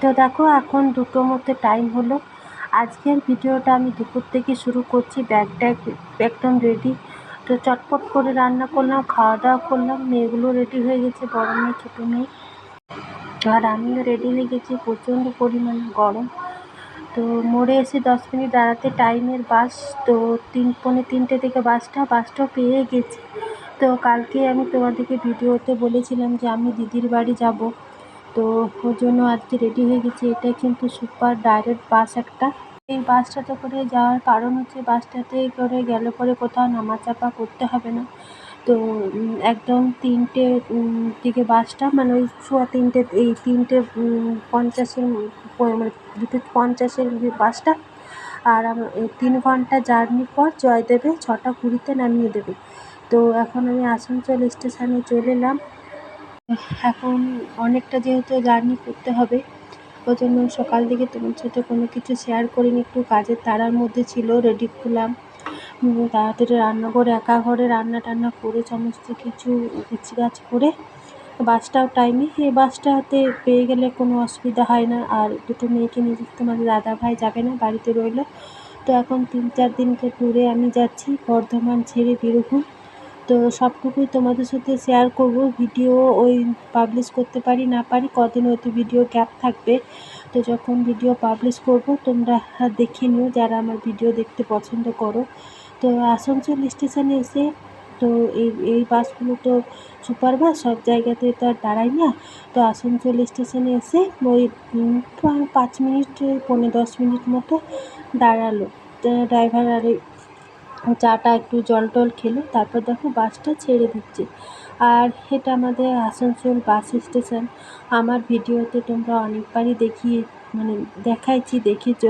তো দেখো, এখন দুটোর মধ্যে টাইম হলো। আজকের ভিডিওটা আমি দুপুর থেকে শুরু করছি ব্যাগ ট্যাগ একদম রেডি তো চটপট করে রান্না করলাম, খাওয়া দাওয়া করলাম, মেয়েগুলো রেডি হয়ে গেছে, বড় মেয়ে, ছোটো মেয়ে। আর আমিও রেডি হয়ে গেছি, প্রচণ্ড পরিমাণে গরম। তো মোড়ে এসে দশ মিনিট দাঁড়াতে টাইমের বাস, তো তিন, পৌনে তিনটে থেকে বাসটা বাসটাও পেয়ে গেছি। তো কালকে আমি তোমাদেরকে ভিডিওতে বলেছিলাম যে আমি দিদির বাড়ি যাব। তো ওর জন্য আজকে রেডি হয়ে গেছি। এটা কিন্তু সুপার ডাইরেক্ট বাস একটা। এই বাসটাতে করে যাওয়ার কারণ হচ্ছে বাসটাতে করে গেলে পরে কোথাও নামা চাপা করতে হবে না। তো একদম তিনটে দিকে বাসটা মানে ওই সোয়া তিনটে, এই তিনটে পঞ্চাশের মানে দুটো পঞ্চাশের বাসটা আর তিন ঘণ্টা জার্নির পর জয়দেবে ছটা কুড়িতে নামিয়ে দেবে। তো এখন আমি আসানসোল স্টেশনে চলে এলাম। এখন অনেকটা যেহেতু জার্নি করতে হবে ওই জন্য সকাল থেকে তোমার সাথে কোনো কিছু শেয়ার করিনি, একটু কাজের তাড়ার মধ্যে ছিল রেডি হলাম তাড়াতাড়ি রান্নাঘরে, একা ঘরে রান্না টান্না করে সমস্ত কিছু গাছ করে বাসটাও টাইমে এই বাসটাতে পেয়ে গেলে কোনো অসুবিধা হয় না। আর দুটো মেয়েকে নিয়ে যেতে তোমার দাদা ভাই যাবে না, বাড়িতে রইল। তো এখন তিন চার দিনকে ট্যুরে আমি যাচ্ছি, বর্ধমান ছেড়ে বীরভূম। তো সবটুকুই তোমাদের সাথে শেয়ার করব। ভিডিও ওই পাবলিশ করতে পারি, না পারি, কদিন হয়তো ভিডিও গ্যাপ থাকবে। তো যখন ভিডিও পাবলিশ করব, তোমরা দেখে নিও যারা আমার ভিডিও দেখতে পছন্দ করো। তো আসানসোল স্টেশনে এসে, তো এই এই বাসগুলো তো সুপার বাস সব জায়গাতে তো আর দাঁড়ায় না। তো আসানসোল স্টেশনে এসে ওই পাঁচ মিনিট, পৌনে দশ মিনিট মতো দাঁড়াল। ড্রাইভার আর চাটা একটু জল টল খেলো, তারপর দেখো বাসটা ছেড়ে দিচ্ছে। আর এটা আমাদের আসানসোল বাস স্টেশন। আমার ভিডিওতে তোমরা অনেকবারই দেখিয়ে মানে দেখাইছি, দেখেছ।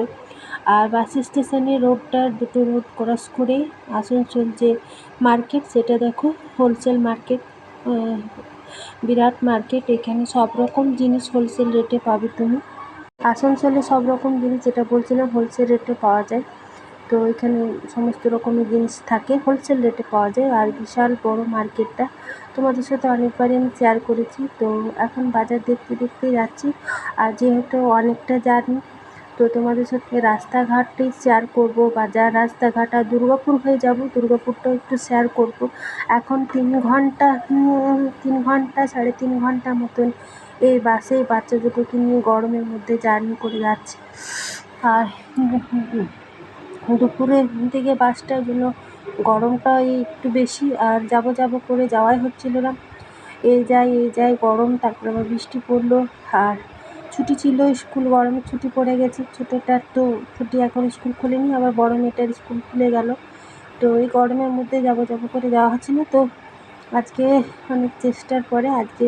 আর বাস স্টেশনে রোডটা, দুটো রোড ক্রস করে আসানসোল যে মার্কেট, সেটা দেখো হোলসেল মার্কেট বিরাট মার্কেট এখানে সব রকম জিনিস হোলসেল রেটে পাবে তুমি। আসানসোলে সব রকম জিনিস, যেটা বলছিলাম হোলসেল রেটে পাওয়া যায়। তো এখানে সমস্ত রকমের জিনিস থাকে। হোলসেল রেটে পাওয়া যায়। আর বিশাল বড় মার্কেটটা তোমাদের সাথে অনেকবারই আমি শেয়ার করেছি। তো এখন বাজার দেখতে দেখতে যাচ্ছি। আর যেহেতু অনেকটা জার্নি তো তোমাদের সাথে রাস্তাঘাটই শেয়ার করব। বাজার, রাস্তাঘাট আর দুর্গাপুর হয়ে যাব। দুর্গাপুরটাও একটু শেয়ার করব। এখন তিন ঘণ্টা তিন ঘণ্টা, সাড়ে তিন ঘণ্টা মতন এই বাসে বাচ্চা দুটোকে নিয়ে গরমের মধ্যে জার্নি করে যাচ্ছে। আর দুপুরের দিকে বাসটার জন্য গরমটা একটু বেশি আর যাব যাব করে যাওয়াই হচ্ছিল না। এই যাই এই যাই, গরম, তারপরে আবার বৃষ্টি পড়ল। আর ছুটি ছিল, স্কুল গরমের ছুটি পড়ে গেছে। ছোটোটার তো ছুটি এখন স্কুল খোলেনি, আবার বড় মেয়েটার স্কুল খুলে গেল। তো এই গরমের মধ্যে যাব যাব করে যাওয়া হচ্ছে না তো আজকে অনেক চেষ্টার পরে আজকে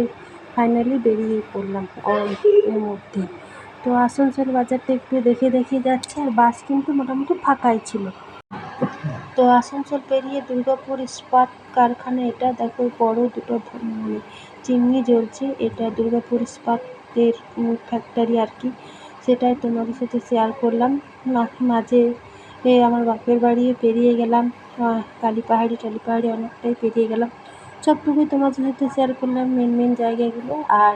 ফাইনালি বেরিয়ে পড়লাম গরমের মধ্যে। তো আসানসোল বাজারটা একটু দেখে দেখে যাচ্ছে, আর বাস কিন্তু মোটামুটি ফাঁকাই ছিল। তো আসানসোল পেরিয়ে দুর্গাপুর ইস্পাত কারখানা, এটা দেখো বড় দুটো মানে চিমনি জ্বলছে। এটা দুর্গাপুর ইস্পাতের ফ্যাক্টরি আর কি। সেটাই তোমাদের সাথে শেয়ার করলাম। মাঝে আমার বাপের বাড়িও পেরিয়ে গেলাম। কালী পাহাড়ি টালি পাহাড়ি অনেকটাই পেরিয়ে গেলাম। সবটুকুই তোমাদের সাথে শেয়ার করলাম মেন মেন জায়গাগুলো। আর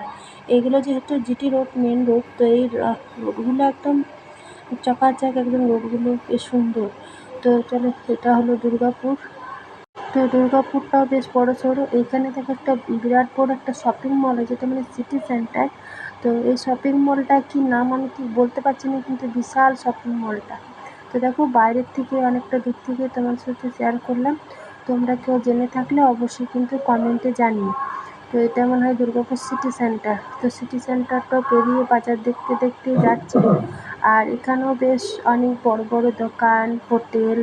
এগুলো যেহেতু জিটি রোড মেন রোড তো এই রোডগুলো একদম চকাচক একদম রোডগুলো বেশ সুন্দর। তো চলো, এটা হলো দুর্গাপুর। তো দুর্গাপুরটাও বেশ বড় সড়ো। এইখানে দেখো একটা বিরাট বড় একটা শপিং মল আছে মানে সিটি সেন্টার তো এই শপিং মলটা কি নাম আমি ঠিক বলতে পারছি না, কিন্তু বিশাল শপিং মলটা তো দেখো বাইরের থেকে, অনেকটা দূর থেকে তোমার সাথে শেয়ার করলাম। তোমরা কেউ জেনে থাকলে অবশ্যই কিন্তু কমেন্টে জানিও। তো এটা মনে হয় দুর্গাপুর সিটি সেন্টার তো সিটি সেন্টারটাও পেরিয়ে বাজার দেখতে দেখতে যাচ্ছি। আর এখানেও বেশ অনেক বড় বড় দোকান, হোটেল,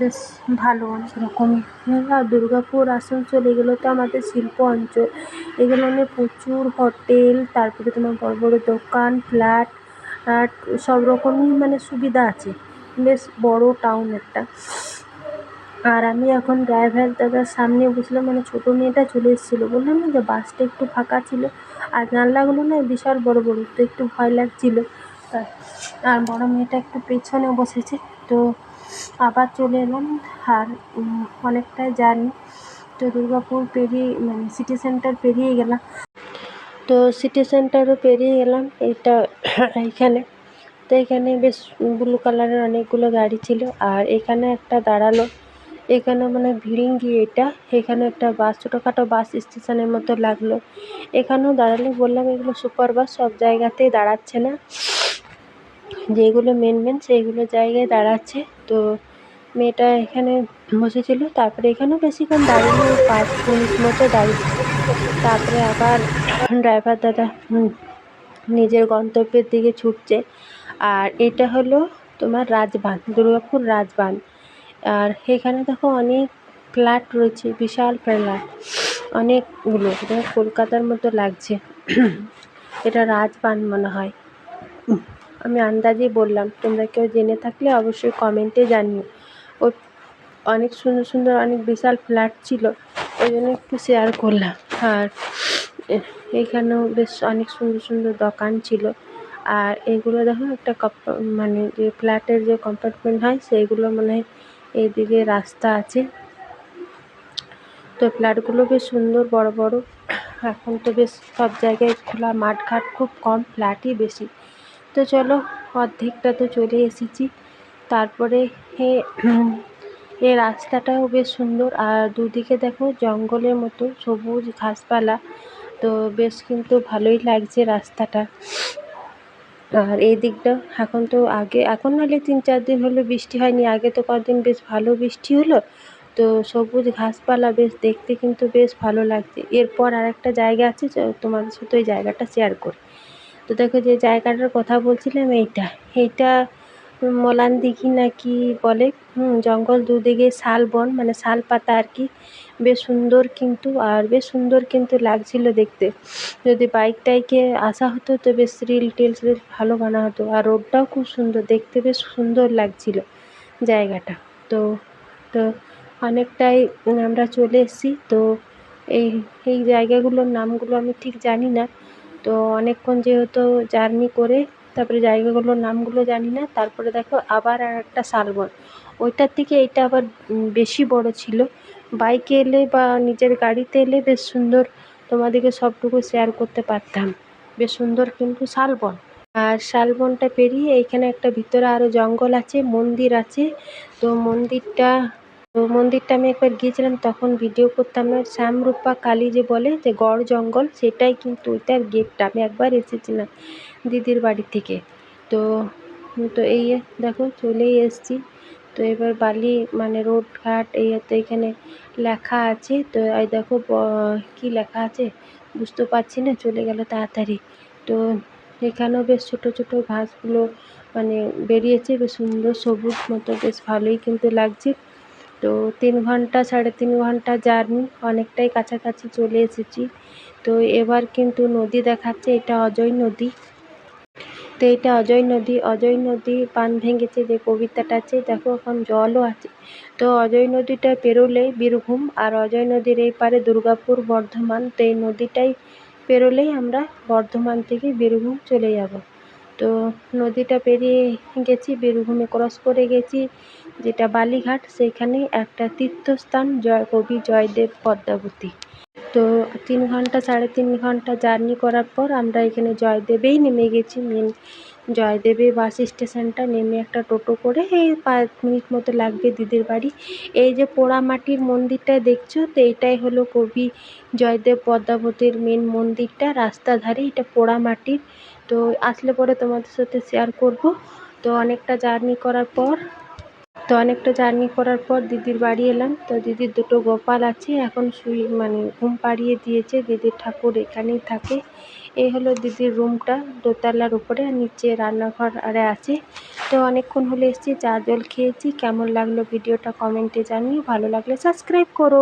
বেশ ভালো। সেরকম দুর্গাপুর আসানসোল এগুলো তো আমাদের শিল্প অঞ্চল। এগুলো নিয়ে প্রচুর হোটেল, তারপরে তোমার বড় বড় দোকান, ফ্ল্যাট সব রকমই মানে সুবিধা আছে। বেশ বড় টাউন একটা। আর আমি এখন ড্রাইভার দাদার সামনে বসলাম মানে ছোটো মেয়েটা চলে এসেছিল। বললাম না যে বাসটা একটু ফাঁকা ছিল। আর জানলাগুলো না, বিশাল বড় বড়, তো একটু ভয় লাগছিল। আর বড় মেয়েটা একটু পেছনে বসেছে, তো আবার চলে এলাম। আর অনেকটাই জার্নি। তো দুর্গাপুর পেরিয়ে মানে সিটি সেন্টার পেরিয়ে গেলাম। তো সিটি সেন্টারও পেরিয়ে গেলাম, এইটা, এইখানে। তো এখানে বেশ ব্লু কালারের অনেকগুলো গাড়ি ছিল। আর এখানে একটা দাঁড়াল। এখানে মানে ভিড়িঙ্গি এটা, এখানে একটা বাস, ছোটোখাটো বাস স্টেশনের মতো লাগল। এখানেও দাঁড়ালে বললাম, এগুলো সুপার বাস, সব জায়গাতেই দাঁড়াচ্ছে না। যেগুলো মেন মেন সেইগুলো জায়গায় দাঁড়াচ্ছে। তো মেয়েটা এখানে বসেছিল, তারপরে এখানেও বেশিক্ষণ দাঁড়িয়ে পাঁচ মিনিট মতো দাঁড়িয়ে তারপরে আবার ড্রাইভার দাদা নিজের গন্তব্যের দিকে ছুটছে। আর এটা হলো তোমার রাজবাঁধ দুর্গাপুর রাজবাঁধ আর এখানে দেখো অনেক ফ্ল্যাট রয়েছে, বিশাল ফ্ল্যাট। অনেকগুলো এটা কলকাতার মতো লাগছে। এটা রাজবাঁধ মনে হয়। আমি আন্দাজেই বললাম, তোমরা কেউ জেনে থাকলে অবশ্যই কমেন্টে জানিও। ও অনেক সুন্দর সুন্দর, অনেক বিশাল ফ্ল্যাট ছিল, ওই জন্য একটু শেয়ার করলাম। আর এইখানেও বেশ অনেক সুন্দর সুন্দর দোকান ছিল। আর এগুলো দেখো একটা মানে যে ফ্ল্যাটের যে কম্পার্টমেন্ট হয় সেইগুলো মনে হয় এইদিকে রাস্তা আছে। তো ফ্ল্যাটগুলো বেশ সুন্দর, বড় বড়। এখন তো বেশ সব জায়গায় খোলা, মাঠঘাট খুব কম ফ্ল্যাটই বেশি। তো চলো, অর্ধেকটা তো চলে এসেছি। তারপরে এ রাস্তাটাও বেশ সুন্দর। আর দুদিকে দেখো, জঙ্গলের মতো, সবুজ ঘাসপালা। তো বেশ কিন্তু ভালোই লাগছে রাস্তাটা। আর এই দিকটা এখন তো আগে, এখন নাহলে তিন চার দিন হলো বৃষ্টি হয়নি, আগে তো কদিন বেশ ভালো বৃষ্টি হলো। তো সবুজ ঘাসপালা বেশ দেখতে কিন্তু বেশ ভালো লাগছে। এরপর আর একটা জায়গা আছে তোমাদের সাথে ওই জায়গাটা শেয়ার করি। তো দেখো যে জায়গাটার কথা বলছিলাম, এইটা এইটা মলান দিঘি না কি বলে জঙ্গল দুদিকে শাল বন মানে শাল পাতা আর কি। বেশ সুন্দর কিন্তু, আর বেশ সুন্দর কিন্তু লাগছিল দেখতে। যদি বাইক টাইকে আসা হতো তো বেশ রিল টিলস বেশ ভালো বানা হতো। আর রোডটাও খুব সুন্দর, দেখতে বেশ সুন্দর লাগছিল জায়গাটা। তো তো অনেকটাই আমরা চলে এসেছি। তো এই এই জায়গাগুলোর নামগুলো আমি ঠিক জানি না। তো অনেকক্ষণ যেহেতু জার্নি করে তারপরে জায়গাগুলোর নামগুলো জানি না, তারপরে দেখো আবার আর একটা শালবন ওইটার থেকে এইটা আবার বেশি বড় ছিল। বাইকে এলে বা নিজের গাড়িতে এলে বেশ সুন্দর তোমাদেরকে সবটুকু শেয়ার করতে পারতাম। বেশ সুন্দর কিন্তু শালবন আর শালবনটা পেরিয়ে এইখানে একটা ভিতরে আরও জঙ্গল আছে, মন্দির আছে। তো মন্দিরটা তো মন্দিরটা আমি একবার গিয়েছিলাম, তখন ভিডিও করতাম না। শ্যামরূপা কালী যে বলে, যে গড় জঙ্গল, সেটাই কিন্তু ওইটার গেটটা আমি একবার এসেছিলাম দিদির বাড়ি থেকে। তো তো এই দেখো চলেই এসেছি। তো এবার বালি মানে রোড ঘাট, এই তো এখানে লেখা আছে। তো এই দেখো কি লেখা আছে? বুঝতে পারছি না, চলে গেল তাড়াতাড়ি। তো এখানেও বেশ ছোটো ছোটো ঘাসগুলো মানে বেরিয়েছে, বেশ সুন্দর সবুজ মতো, বেশ ভালোই কিন্তু লাগছে। তো তিন ঘণ্টা, সাড়ে তিন ঘণ্টা জার্নি, অনেকটাই কাছাকাছি চলে এসেছি। তো এবার কিন্তু নদী দেখাচ্ছে, এটা অজয় নদী। তো এটা অজয় নদী অজয় নদী পান ভেঙেছে যে কবিতাটা আছে, দেখো এখন জলও আছে। তো অজয় নদীটা পেরোলেই বীরভূম, আর অজয় নদীর এই পারে দুর্গাপুর, বর্ধমান, তো এই নদীটাই পেরোলেই আমরা বর্ধমান থেকে বীরভূম চলে যাব। তো নদীটা পেরিয়ে গেছি, বীরভূমে ক্রস করে গেছি, যেটা বালিঘাট। সেইখানে একটা তীর্থস্থান, জয় কবি জয়দেব পদ্মাবতী। তো তিন ঘণ্টা, সাড়ে তিন ঘণ্টা জার্নি করার পর আমরা এখানে জয়দেবেই নেমে গেছি। মেন জয়দেবে বাস স্টেশনটা নেমে একটা টোটো করে এই পাঁচ মিনিট মতো লাগবে দিদির বাড়ি। এই যে পোড়ামাটির মন্দিরটা দেখছ, তো এটাই হলো কবি জয়দেব পদ্মাবতীর মেন মন্দিরটা। রাস্তার ধারে এটা পোড়ামাটির তো আসলে পরে তোমাদের সাথে শেয়ার করব। তো অনেকটা জার্নি করার পর, তো অনেকটা জার্নি করার পর দিদির বাড়ি এলাম। তো দিদির দুটো গোপাল আছে, এখন শুই মানে ঘুম পাড়িয়ে দিয়েছে। দিদির ঠাকুর এখানেই থাকে। এই হলো দিদির রুমটা দোতলার উপরে, আর নিচে রান্নাঘর আরে আছে। তো অনেকক্ষণ হলে এসেছি, চা জল খেয়েছি। কেমন লাগল ভিডিওটা কমেন্টে জানিও। ভালো লাগলে সাবস্ক্রাইব করো।